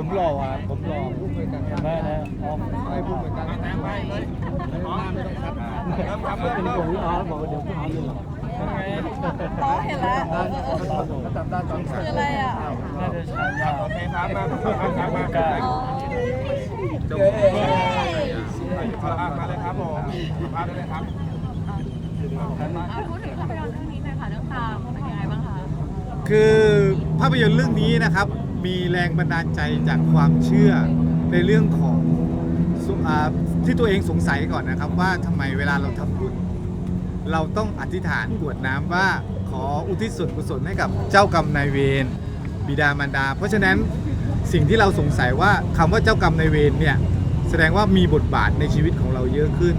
ผมหล่ออะผมหล่อพูดเหมือนกันเห็นไหมนะออฟไม่พูดเหมือนกันไปเลยอ๋อไม่ต้องคัดเริ่มครับเป็นของพี่ออฟบอกว่าเดี๋ยวพี่ออฟเลยอ๋อเห็นแล้วจำได้ตอนคืออะไรอะน่าจะใช้ยาวโอเคครับมาครับมาครับอ๋อดูมาเลยครับผมมาเลยครับเอาพูดถึงภาพยนตร์เรื่องนี้หน่อยค่ะเรื่องตามเป็นยังไงบ้างคะคือภาพยนตร์เรื่องนี้นะครับ มีแรงบันดาลใจจากความเชื่อในเรื่องของสุอ่าที่ตัวเองสงสัยก่อนนะครับ ว่าทำไมเวลาเราทำบุญ เราต้องอธิษฐานกรวดน้ำว่าขออุทิศส่วนกุศลให้กับเจ้ากรรมนายเวรบิดามารดา เพราะฉะนั้นสิ่งที่เราสงสัยว่าคำว่าเจ้ากรรมนายเวรเนี่ยแสดงว่ามีบทบาทในชีวิตของเราเยอะขึ้น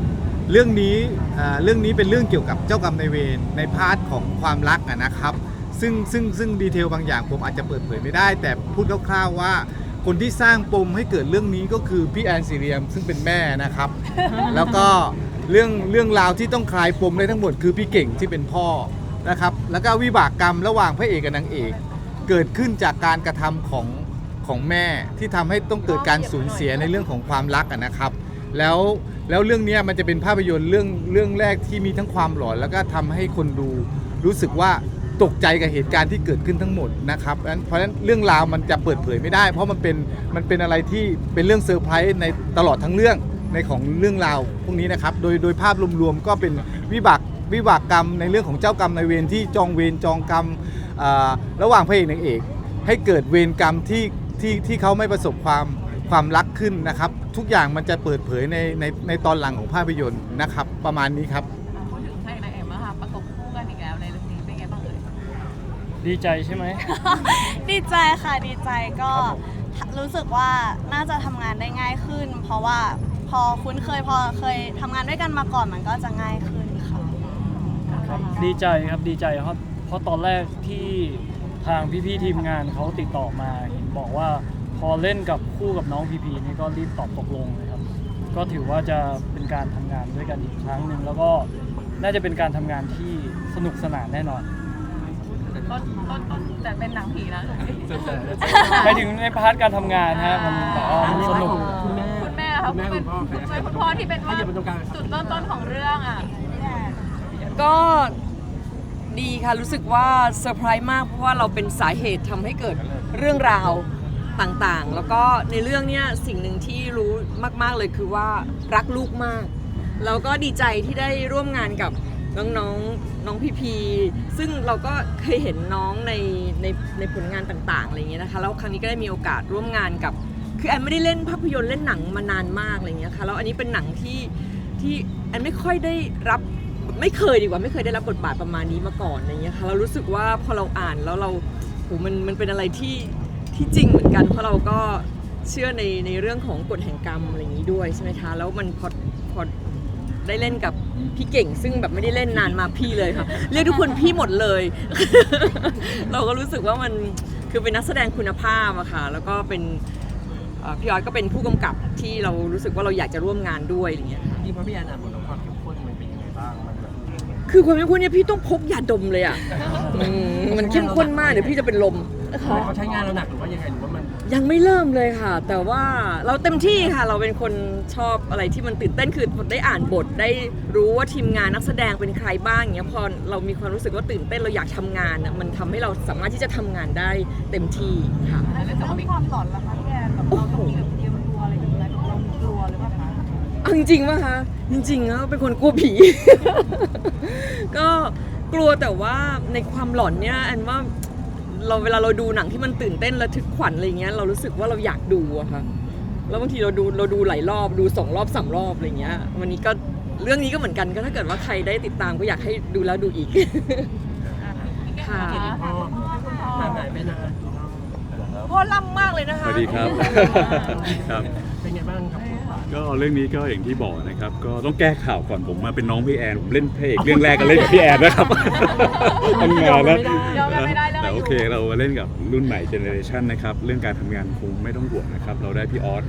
เรื่องนี้อ่าเรื่องนี้เป็นเรื่องเกี่ยวกับเจ้ากรรมนายเวรในพาร์ทของความรักอะนะครับ ซึ่งซึ่งซึ่งดีเทลบางอย่างผมอาจจะเปิดเผยไม่ได้ แต่พูดคร่าวๆว่า คนที่สร้างปมให้เกิดเรื่องนี้ก็คือพี่แอนซีเรียมซึ่งเป็นแม่นะครับ แล้วก็เรื่องเรื่องราวที่ต้องคลายปมได้ทั้งหมดคือพี่เก่งที่เป็นพ่อนะครับ แล้วก็วิบากกรรมระหว่างพระเอกกับนางเอก เกิดขึ้นจากการกระทำของของแม่ที่ทำให้ต้องเกิดการสูญเสียในเรื่องของความรักอะนะครับ แล้วแล้วเรื่องเนี้ยมันจะเป็นภาพยนตร์เรื่องเรื่องแรกที่มีทั้งความหลอนแล้วก็ทำให้คนดูรู้สึกว่า ตกใจกับเหตุการณ์ที่เกิดขึ้นทั้งหมดนะครับเพราะฉะนั้นเรื่องราวมันจะเปิดเผยไม่ได้ เพราะมันเป็นมันเป็นอะไรที่เป็นเรื่องเซอร์ไพรส์ในตลอดทั้งเรื่องในของเรื่องราวพวกนี้นะครับ โดยโดยภาพรวมๆก็เป็นวิบากวิบากกรรมในเรื่องของเจ้ากรรมในเวรที่จองเวรจองกรรมระหว่างพระเอกนางเอก ให้เกิดเวรกรรมที่ที่ที่เขาไม่ประสบความความรักขึ้นนะครับ ทุกอย่างมันจะเปิดเผยในในในตอนหลังของภาพยนตร์นะครับ ประมาณนี้ครับ ดีใจใช่ไหม ดีใจค่ะดีใจก็รู้สึกว่าน่าจะทำงานได้ง่ายขึ้น เพราะว่าพอคุ้นเคยพอเคยทำงานด้วยกันมาก่อนมันก็จะง่ายขึ้นค่ะครับดีใจครับดีใจเพราะเพราะตอนแรกที่ทางพี่ๆทีมงานเขาติดต่อมาเห็นบอกว่าพอเล่นกับคู่กับน้องพีพีนี่ก็รีบตอบตกลงเลยครับ ก็ถือว่าจะเป็นการทำงานด้วยกันอีกครั้งหนึ่งแล้วก็น่าจะเป็นการทำงานที่สนุกสนานแน่นอน ต้นต้นต้นแต่เป็นหนังผีนะไปถึงในพาร์ทการทำงานฮะมันแบบว่ามันสนุก คุณแม่นะคะคุณเป็นคุณเป็นคุณพ่อที่เป็นว่าจุดเริ่มต้นของเรื่องอะ ก็ดีค่ะ รู้สึกว่าเซอร์ไพรส์มาก เพราะว่าเราเป็นสาเหตุทำให้เกิดเรื่องราวต่างๆ แล้วก็ในเรื่องเนี้ยสิ่งหนึ่งที่รู้มาก ๆเลยคือว่ารักลูกมาก แล้วก็ดีใจที่ได้ร่วมงานกับ น้องๆน้องพีพีซึ่งเราก็เคยเห็นน้องในในในผลงานต่างๆอะไรอย่างเงี้ยนะคะแล้วครั้งนี้ก็ได้มีโอกาสร่วมงานกับ คือแอนไม่ได้เล่นภาพยนตร์เล่นหนังมานานมากอะไรอย่างเงี้ยค่ะแล้วอันนี้เป็นหนังที่ที่แอนไม่ค่อยได้รับไม่เคยดีกว่าไม่เคยได้รับบทบาทประมาณนี้มาก่อนอะไรอย่างเงี้ยค่ะเรารู้สึกว่าพอเราอ่านแล้วเราโหมันมันเป็นอะไรที่ที่จริงเหมือนกัน เพราะเราก็เชื่อในในเรื่องของกฎแห่งกรรมอะไรอย่างนี้ด้วยใช่ไหมคะแล้วมันพอพอ ได้เล่นกับพี่เก่ง ซึ่งแบบไม่ได้เล่นนานมาพี่เลยค่ะ เรียกทุกคนพี่หมดเลย เราก็รู้สึกว่ามันคือเป็นนักแสดงคุณภาพอะค่ะ แล้วก็เป็นเอ่อพี่ออสก็เป็นผู้กำกับที่เรารู้สึกว่าเราอยากจะร่วมงานด้วยอะไรเงี้ยค่ะที่พระพี่แอนอ่านบทของความเข้มข้นมันเป็นยังไงบ้าง มันแบบ คือความเข้มข้นเนี่ยพี่ต้องพกยาดมเลยอะอืมมันเข้มข้นมากเดี๋ยวพี่จะเป็นลมนะคะเขาใช้งานเราหนักหรือว่ายังไงหรือว่ามันยังไม่เริ่มเลยค่ะ แต่ว่าเราเต็มที่ค่ะ เราเป็นคนชอบอะไรที่มันตื่นเต้นคือได้อ่านบทได้รู้ว่าทีมงานนักแสดงเป็นใครบ้างอย่างเงี้ยพอเรามีความรู้สึกว่าตื่นเต้นเราอยากทำงานอะมันทำให้เราสามารถที่จะทำงานได้เต็มที่ค่ะแต่ว่ามีความหลอนละคะพี่แอนแบบเราต้องมีแบบ เอาจริงๆป่ะคะจริงๆแล้วเป็นคนกลัวผี ก็กลัวแต่ว่าในความหลอนเนี่ยแอนว่าเราเวลาเราดูหนังที่มันตื่นเต้นระทึกขวัญอะไรเงี้ยเรารู้สึกว่าเราอยากดูอะค่ะแล้วบางทีเราดูเราดูหลายรอบดูสองรอบสามรอบอะไรเงี้ย วันนี้ก็เรื่องนี้ก็เหมือนกันก็ถ้าเกิดว่าใครได้ติดตามก็อยากให้ดูแล้วดูอีกค่ะพ่อห่างหายไปนานพ่อล่ำมากเลยนะคะสวัสดีครับครับเป็นไงบ้างครับบทบาท ก็เรื่องนี้ก็อย่างที่บอกนะครับ ก็ต้องแก้ข่าวก่อนผมมาเป็นน้องพี่แอนผมเล่นพระเอกเรื่องแรกก็เล่นกับพี่แอนนะครับทำงานแล้วยอมกันไม่ได้เลยแต่โอเคเราเล่นกับรุ่นใหม่เจเนอเรชันนะครับเรื่องการทำงานคงไม่ต้องห่วงนะครับ เราได้พี่ออส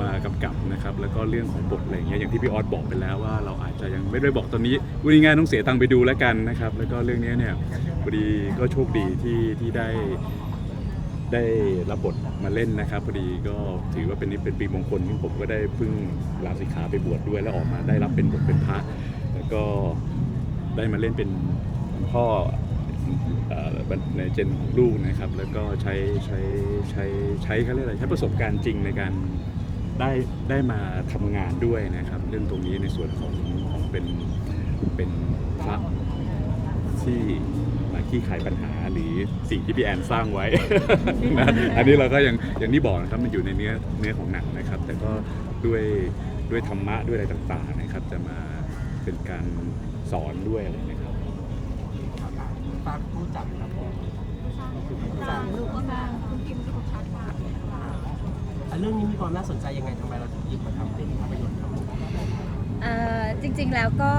มากำกับนะครับแล้วก็เรื่องของบทอะไรอย่างเงี้ยอย่างที่พี่ออสบอกไปแล้วว่าเราอาจจะยังไม่ได้บอกตอนนี้วุ้ยงานต้องเสียตังค์ไปดูแล้วกันนะครับ แล้วก็เรื่องนี้เนี่ยพอดีก็โชคดีที่ที่ได้ ได้รับบทมาเล่นนะครับพอดีก็ถือว่าเป็นนี่เป็นปีมงคลที่ผมก็ได้เพิ่งลาสิกขาไปบวชด้วยแล้วออกมาได้รับเป็นบทเป็นพระแล้วก็ได้มาเล่นเป็นพ่อในเจนของลูกนะครับ แล้วก็ใช้ใช้ใช้ใช้เขาเรียกอะไรใช้ประสบการณ์จริงในการได้ได้มาทำงานด้วยนะครับ เรื่องตรงนี้ในส่วนของของเป็นเป็นพระ ที่มาขี้ไขปัญหาหรือสิ่งที่พี่แอนสร้างไว้ นะอันนี้เราก็ยังอย่างที่บอกนะครับมันอยู่ในเนื้อเนื้อของหนังนะครับ แต่ก็ด้วยด้วยธรรมะด้วยอะไรต่างๆนะครับ จะมาเป็นการสอนด้วยอะไรนะครับฝากผู้จัดครับผมอะเรื่องนี้มีความน่าสนใจยังไงทำไมเราถึงหยิบมาทำเป็นภาพยนตร์ครับผม เอ่อจริงๆแล้วก็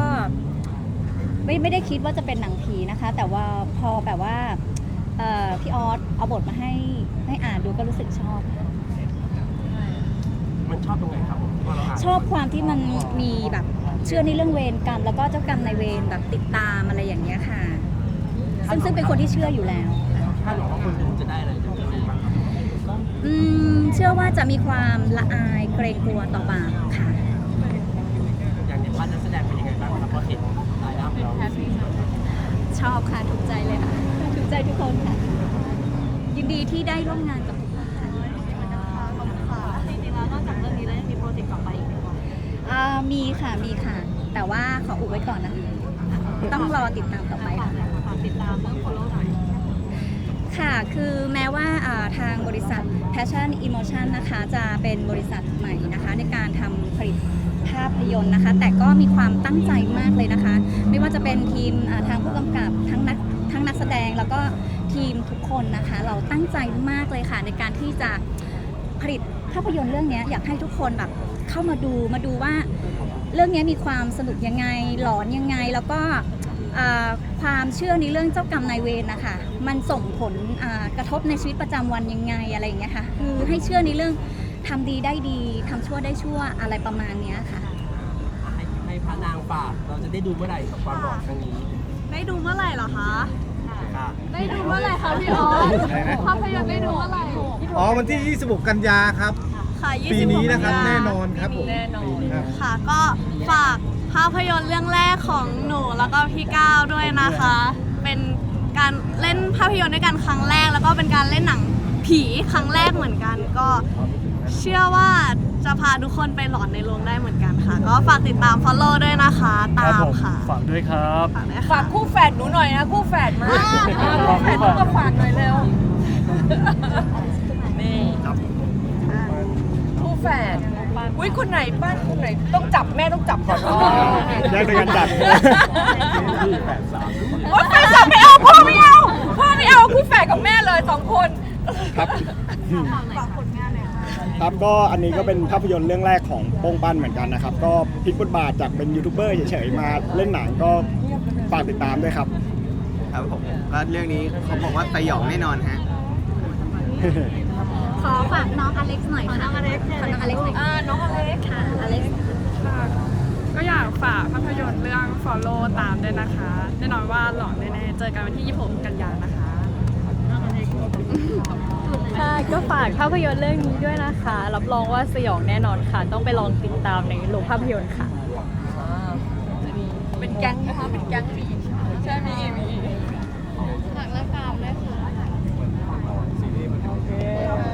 ไม่ไม่ได้คิดว่าจะเป็นหนังผีนะคะ แต่ว่าพอแบบว่าเอ่อพี่ออสเอาบทมาให้ให้อ่านดูก็รู้สึกชอบค่ะมันชอบตรงไหนครับผมที่ว่าเราอ่านชอบความที่มันมีแบบเชื่อในเรื่องเวรกรรม แล้วก็เจ้ากรรมนายเวรแบบติดตามอะไรอย่างเงี้ยค่ะ ซึ่งซึ่งเป็นคนที่เชื่ออยู่แล้วคาดหวังว่าคนดูจะได้อะไรจากเรื่องนี้บ้างครับอืมเชื่อว่าจะมีความละอายเกรงกลัวต่อบาปค่ะอย่างในพาร์ทนักแสดงเป็นยังไงบ้างครับเพราะ เห็นรายรับเราชอบค่ะถูกใจเลยค่ะถูกใจทุกคนค่ะ ยินดีที่ได้ร่วมงานกับทุกคนค่ะขอบคุณค่ะจริงๆแล้วนอกจากเรื่องนี้แล้วยังมีโปรเจกต์ต่อไปอีกไหมคะอ่ามีค่ะมีค่ะ แต่ว่าขออุบไว้ก่อนนะคะต้องรอติดตามต่อไปค่ะ ฝากติดตามเรื่อง follow หน่อยค่ะ คือแม้ว่าอ่าทางบริษัท Passion Emotion นะคะ จะเป็นบริษัทใหม่นะคะ ในการทำผลิต ภาพยนตร์นะคะ แต่ก็มีความตั้งใจมากเลยนะคะ ไม่ว่าจะเป็นทีมทางผู้กำกับทั้งนักทั้งนักแสดงแล้วก็ทีมทุกคนนะคะ เราตั้งใจมากเลยค่ะ ในการที่จะผลิตภาพยนตร์เรื่องนี้อยากให้ทุกคนแบบเข้ามาดูมาดูว่าเรื่องนี้มีความสนุกยังไงหลอนยังไงแล้วก็ความเชื่อในเรื่องเจ้ากรรมนายเวรนะคะมันส่งผลกระทบในชีวิตประจำวันยังไงอะไรอย่างเงี้ยค่ะคือให้เชื่อในเรื่อง ทำดีได้ดีทำชั่วได้ชั่วอะไรประมาณเนี้ยค่ะ ให้ให้พระนางฝากเราจะได้ดูเมื่อไหร่กับความหลอนครั้งนี้ได้ดูเมื่อไหร่เหรอคะ ค่ะได้ดูเมื่อไหร่คะพี่ออสภาพยนตร์ได้ดูเมื่อไหร่อ๋อวันที่ 26 กันยาครับ ค่ะปีนี้26นะครับกัยาแน่นอนครับผมแน่นอนครับค่ะ ก็ฝากภาพยนตร์เรื่องแรกของหนูแล้วก็พี่ก้าวด้วยนะคะ เป็นการเล่นภาพยนตร์ด้วยกันครั้งแรก แล้วก็เป็นการเล่นหนังผีครั้งแรกเหมือนกัน ก็ เชื่อว่าจะพาทุกคนไปหลอนในโรงได้เหมือนกันค่ะ ก็ฝากติดตาม follow ด้วยนะคะคตารับมผมค่ะ ฝากด้วยครับ ฝากด้วยฝาค่ะกคู่แฝดหนูหน่อยนะคู่แฝดมาคู่แฝดต้องมาฝากหน่อยเร็วนี่คู่แฝดอุ้ยคนไหนบ้านคนไหนต้องจับแม่ต้องจับก่อนอ๋อได้ในการจัดโอ๊ยแฟนจับไม่เอาพ่อไม่เอาพ่อไม่เอาคู่แฝดกับแม่เลยสองคนครับ ครับ ก็อันนี้ก็เป็นภาพยนตร์เรื่องแรกของโป้งปั้นเหมือนกันนะครับ ก็พลิกบทบาทจากเป็นยูทูบเบอร์เฉยๆมาเล่นหนังก็ฝากติดตามด้วยครับ ครับผมก็เรื่องนี้เขาบอกว่าสยองแน่นอนฮะ ขอฝากน้องอเล็กซ์หน่อยค่ะน้องอเล็กซ์ขอน้องอเล็กซ์หน่อยอ่าน้องอเล็กค่ะอเล็กซ์ก็อยากฝากภาพยนตร์เรื่อง follow ตามด้วยนะคะ แน่นอนว่าหลอนแน่ๆ เจอกันวันที่ 26 กันยายนนะคะค่ะก็ ก็ฝากภาพยนตร์เรื่องนี้ด้วยนะคะ รับรองว่าสยองแน่นอนค่ะ ต้องไปลองติดตามในโรงภาพยนตร์ค่ะ เป็นแก๊งนะคะเป็นแก๊งมีใช่มีมีหลักละสามเลยค่ะ โอเค